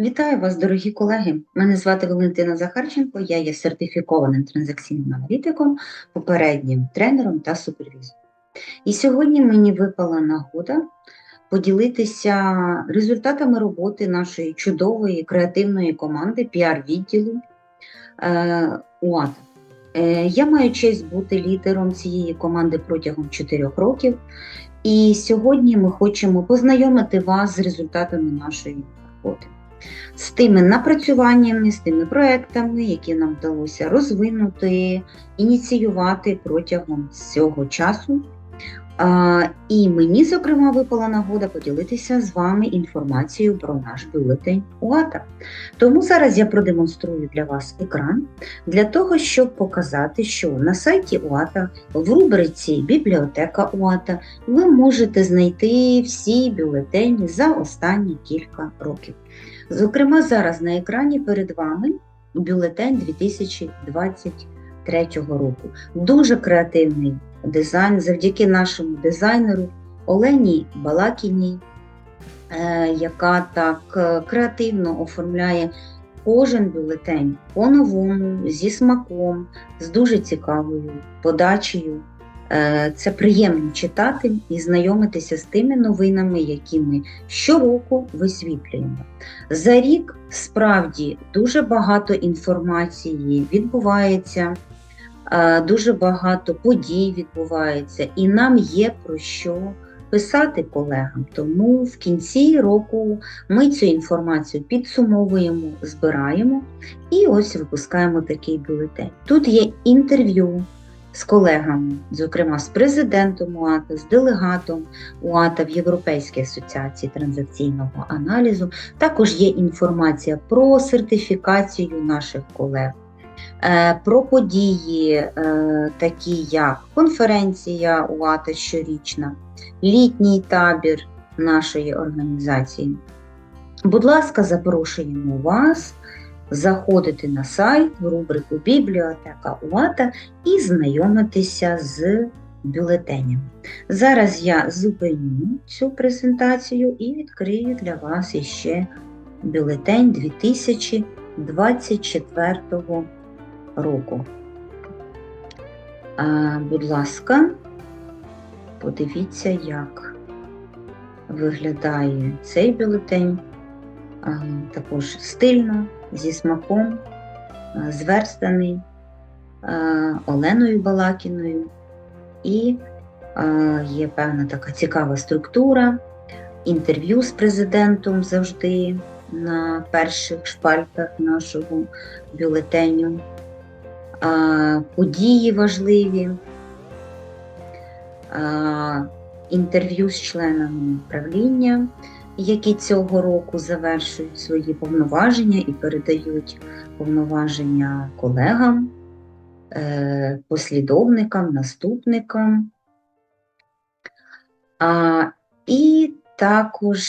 Вітаю вас, дорогі колеги. Мене звати Валентина Захарченко, я є сертифікованим транзакційним аналітиком, попереднім тренером та супервізором. І сьогодні мені випала нагода поділитися результатами роботи нашої чудової креативної команди піар-відділу е, УАТа. Е, Я маю честь бути лідером цієї команди протягом 4 років. І сьогодні ми хочемо познайомити вас з результатами нашої роботи, з тими напрацюваннями, з тими проектами, які нам вдалося розвинути, ініціювати протягом цього часу. І мені, зокрема, випала нагода поділитися з вами інформацією про наш бюлетень УАТа. Тому зараз я продемонструю для вас екран для того, щоб показати, що на сайті УАТа в рубриці Бібліотека УАТа ви можете знайти всі бюлетені за останні кілька років. Зокрема, зараз на екрані перед вами бюлетень 2023 року. Дуже креативний дизайн завдяки нашому дизайнеру Олені Балакіній, е, яка так е, креативно оформляє кожен бюлетень по-новому, зі смаком, з дуже цікавою подачею. Е, Це приємно читати і знайомитися з тими новинами, які ми щороку висвітлюємо. За рік справді дуже багато інформації відбувається, е, дуже багато подій відбувається, і нам є про що писати колегам. Тому в кінці року ми цю інформацію підсумовуємо, збираємо і ось випускаємо такий бюлетень. Тут є інтерв'ю з колегами, зокрема з президентом УАТа, з делегатом УАТа в Європейській асоціації транзакційного аналізу. Також є інформація про сертифікацію наших колег, е, про події, е, такі як конференція УАТа щорічна, літній табір нашої організації. Будь ласка, запрошуємо вас заходити на сайт в рубрику Бібліотека УАТа і знайомитися з бюлетенями. Зараз я зупиню цю презентацію і відкрию для вас іще бюлетень 2024 року. А, будь ласка, подивіться, як виглядає цей бюлетень. Також стильно, зі смаком, а, зверстаний Оленою Балакіною. І є певна така цікава структура, інтерв'ю з президентом завжди на перших шпальтах нашого бюлетеню, події важливі, інтерв'ю з членами правління які цього року завершують свої повноваження і передають повноваження колегам, е, послідовникам, наступникам. А, І також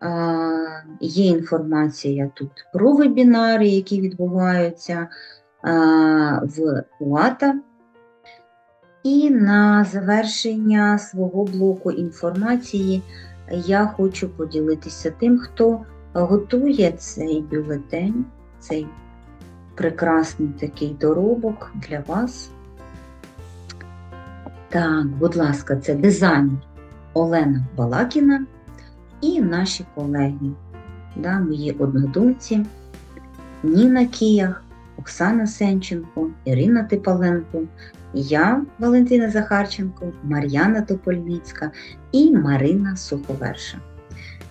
а, є інформація тут про вебінари, які відбуваються а, в УАТА. І на завершення свого блоку інформації я хочу поділитися тим, хто готує цей бюлетень, цей прекрасний такий доробок для вас. Так, будь ласка, це дизайнер Олена Балакіна і наші колеги, да, мої однодумці Ніна Кіях, Оксана Сенченко, Ірина Типаленко, я, Валентина Захарченко, Мар'яна Топольницька і Марина Суховерша.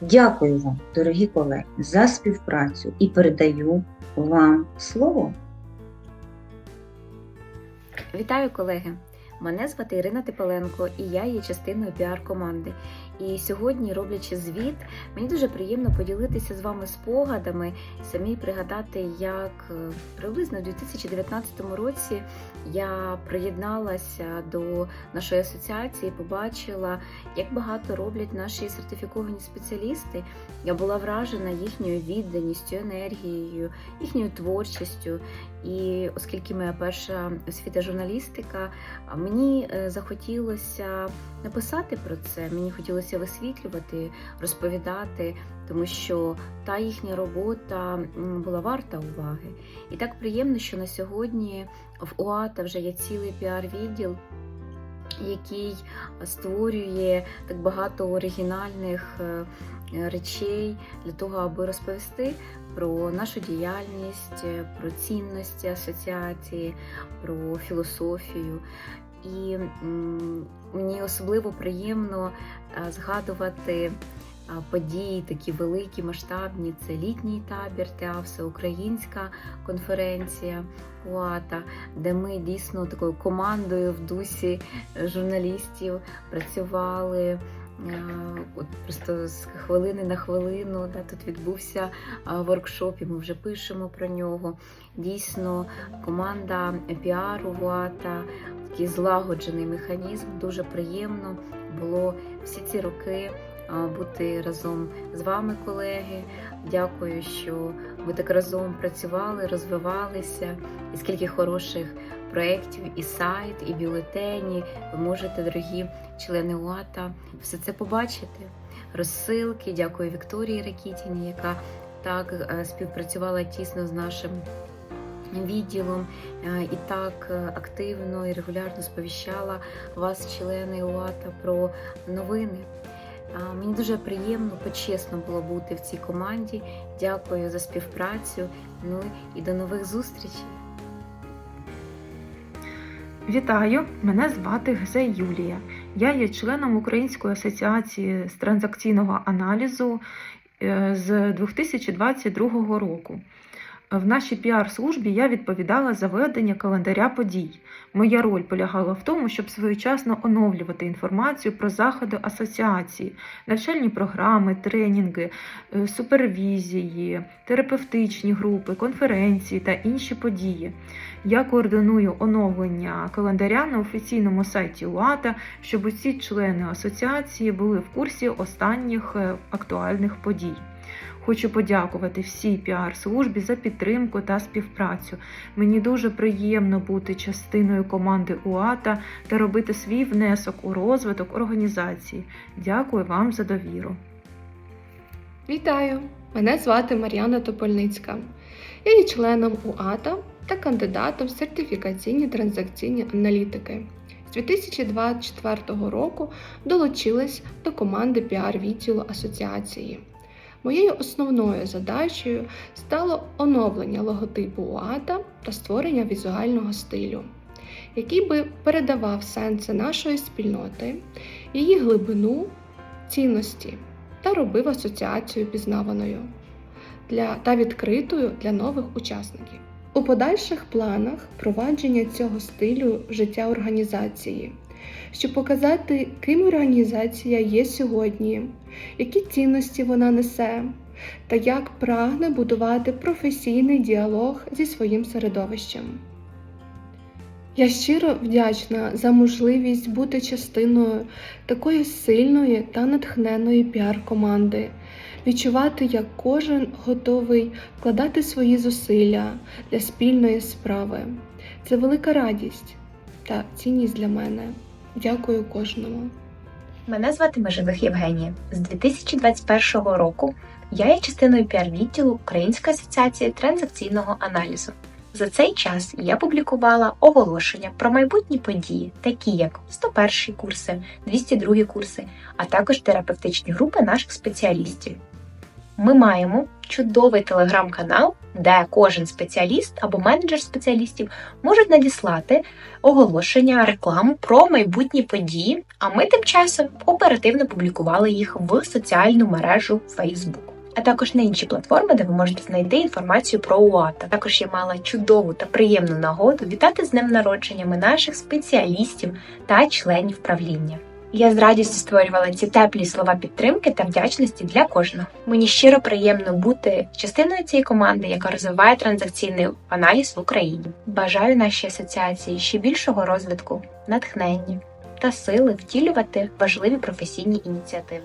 Дякую вам, дорогі колеги, за співпрацю і передаю вам слово. Вітаю, колеги! Мене звати Ірина Типаленко, і я є частиною піар-команди. І сьогодні, роблячи звіт, мені дуже приємно поділитися з вами спогадами, самі пригадати, як е, приблизно у 2019 році я приєдналася до нашої асоціації, побачила, як багато роблять наші сертифіковані спеціалісти. Я була вражена їхньою відданістю, енергією, їхньою творчістю. І оскільки моя перша освіта журналістика, мені е, захотілося написати про це. Мені хотілося хочеться висвітлювати, розповідати, тому що та їхня робота була варта уваги. І так приємно, що на сьогодні в УАТА вже є цілий піар-відділ, який створює так багато оригінальних е, речей для того, аби розповісти про нашу діяльність, е, про цінності асоціації, про філософію. І мені особливо приємно е, згадувати події такі великі, масштабні. Це літній табір, ТА, всеукраїнська конференція УАТА, де ми дійсно такою командою в дусі журналістів працювали. Е, От просто з хвилини на хвилину да, тут відбувся воркшоп, і ми вже пишемо про нього. Дійсно, команда піару ВАТА, такий злагоджений механізм. Дуже приємно було всі ці роки бути разом з вами, колеги. Дякую, що ви так разом працювали, розвивалися, і скільки хороших проєктів, і сайт, і бюлетені. Ви можете, дорогі члени УАТА, все це побачити. Розсилки, дякую Вікторії Ракітіні, яка так е, співпрацювала тісно з нашим відділом е, і так е, активно і регулярно сповіщала вас, члени УАТА, про новини. Мені дуже приємно, почесно було бути в цій команді. Дякую за співпрацю. Ну і до нових зустрічей. Вітаю! Мене звати Гзей Юлія. Я є членом Української асоціації з транзакційного аналізу е, з 2022 року. В нашій піар-службі я відповідала за ведення календаря подій. Моя роль полягала в тому, щоб своєчасно оновлювати інформацію про заходи асоціації, навчальні програми, тренінги, е, супервізії, терапевтичні групи, конференції та інші події. Я координую оновлення календаря на офіційному сайті УАТА, щоб усі члени асоціації були в курсі останніх е, актуальних подій. Хочу подякувати всій піар-службі за підтримку та співпрацю. Мені дуже приємно бути частиною команди УАТА та робити свій внесок у розвиток організації. Дякую вам за довіру. Вітаю! Мене звати Мар'яна Топольницька. Я є членом УАТА та кандидатом в сертифікаційні транзакційні аналітики. З 2024 року долучилась до команди піар-відділу асоціації. Моєю основною задачею стало оновлення логотипу УАТА та створення візуального стилю, який би передавав сенси нашої спільноти, її глибину, цінності та робив асоціацію пізнаваною для, та відкритою для нових учасників. У подальших планах провадження цього стилю життя організації, щоб показати, ким організація є сьогодні, які цінності вона несе, та як прагне будувати професійний діалог зі своїм середовищем. Я щиро вдячна за можливість бути частиною такої сильної та натхненої піар-команди, відчувати, як кожен готовий вкладати свої зусилля для спільної справи. Це велика радість та цінність для мене. Дякую кожному. Мене звати Межевих Євгенія. З 2021 року я є частиною піар-відділу Української асоціації транзакційного аналізу. За цей час я публікувала оголошення про майбутні події, такі як 101 курси, 202 курси, а також терапевтичні групи наших спеціалістів. Ми маємо чудовий телеграм-канал, де кожен спеціаліст або менеджер спеціалістів можуть надіслати оголошення, рекламу про майбутні події, а ми тим часом оперативно публікували їх в соціальну мережу Facebook. А також на інші платформи, де ви можете знайти інформацію про УАТА. Також я мала чудову та приємну нагоду вітати з днем народженнями наших спеціалістів та членів правління. Я з радістю створювала ці теплі слова підтримки та вдячності для кожного. Мені щиро приємно бути частиною цієї команди, яка розвиває транзакційний аналіз в Україні. Бажаю нашій асоціації ще більшого розвитку, натхнення та сили втілювати важливі професійні ініціативи.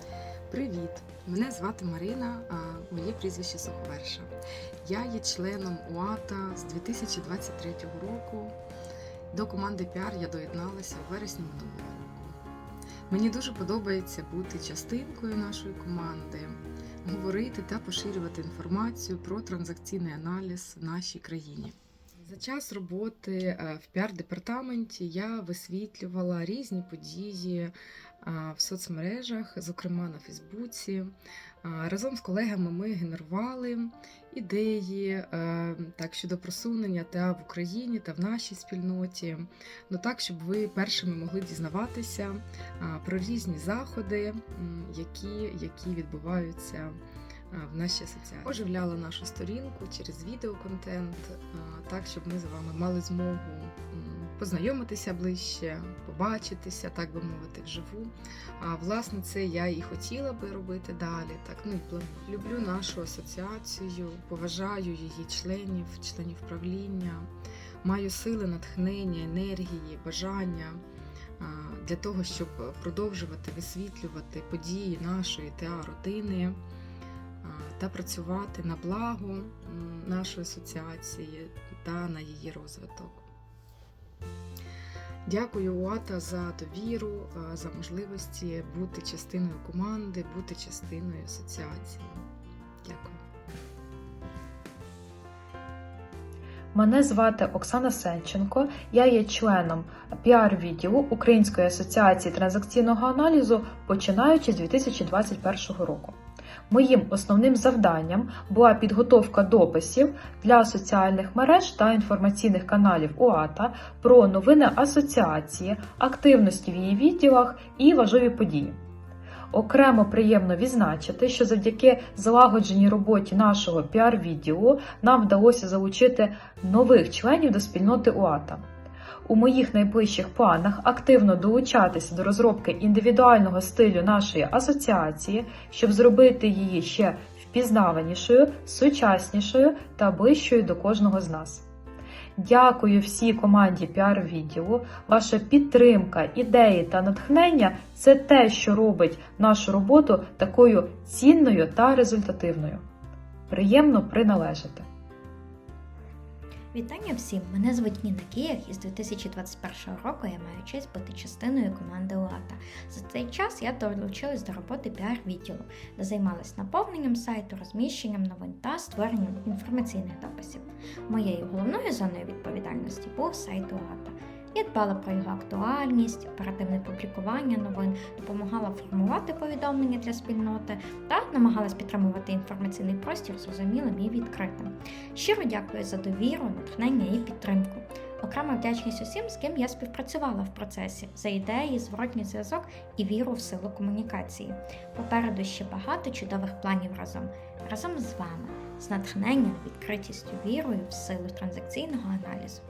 Привіт! Мене звати Марина, а моє прізвище Суховерша. Я є членом УАТА з 2023 року. До команди піар я доєдналася у вересні минулого. Мені дуже подобається бути частинкою нашої команди, говорити та поширювати інформацію про транзакційний аналіз в нашій країні. За час роботи е, в піар-департаменті я висвітлювала різні події е, в соцмережах, зокрема на Фейсбуці. Разом з колегами ми генерували ідеї е, так, щодо просунення та в Україні, та в нашій спільноті. Ну так, щоб ви першими могли дізнаватися про різні заходи, які, які відбуваються в нашій асоціації. Оживляла нашу сторінку через відеоконтент, так, щоб ми з вами мали змогу познайомитися ближче, побачитися, так би мовити, вживу. А власне, це я і хотіла би робити далі. Так, ну. Люблю нашу асоціацію, поважаю її членів, членів правління, маю сили, натхнення, енергії, бажання для того, щоб продовжувати висвітлювати події нашої ТА родини та працювати на благо нашої асоціації та на її розвиток. Дякую УАТА за довіру, е, за можливості бути частиною команди, бути частиною асоціації. Дякую. Мене звати Оксана Сенченко. Я є членом піар-відділу Української асоціації транзакційного аналізу, починаючи з 2021 року. Моїм основним завданням була підготовка дописів для соціальних мереж та інформаційних каналів УАТА про новини асоціації, активності в її відділах і важливі події. Окремо приємно відзначити, що завдяки залагодженій роботі нашого піар-відділу нам вдалося залучити нових членів до спільноти УАТА. У моїх найближчих планах активно долучатися до розробки індивідуального стилю нашої асоціації, щоб зробити її ще впізнаванішою, сучаснішою та ближчою до кожного з нас. Дякую всій команді піар-відділу. Ваша підтримка, ідеї та натхнення це те, що робить нашу роботу такою цінною та результативною. Приємно приналежати. Вітання всім! Мене звуть Ніна Кіях і з 2021 року я маю честь бути частиною команди УАТА. За цей час я долучилась до роботи піар-відділу, де займалась наповненням сайту, розміщенням новин та створенням інформаційних дописів. Моєю головною зоною відповідальності був сайт УАТА. Я дбала про його актуальність, оперативне публікування новин, допомагала формувати повідомлення для спільноти та намагалась підтримувати інформаційний простір зрозумілим і відкритим. Щиро дякую за довіру, натхнення і підтримку. Окрема вдячність усім, з ким я співпрацювала в процесі, за ідеї, зворотній зв'язок і віру в силу комунікації. Попереду ще багато чудових планів разом, разом з вами, з натхненням, відкритістю, вірою в силу транзакційного аналізу.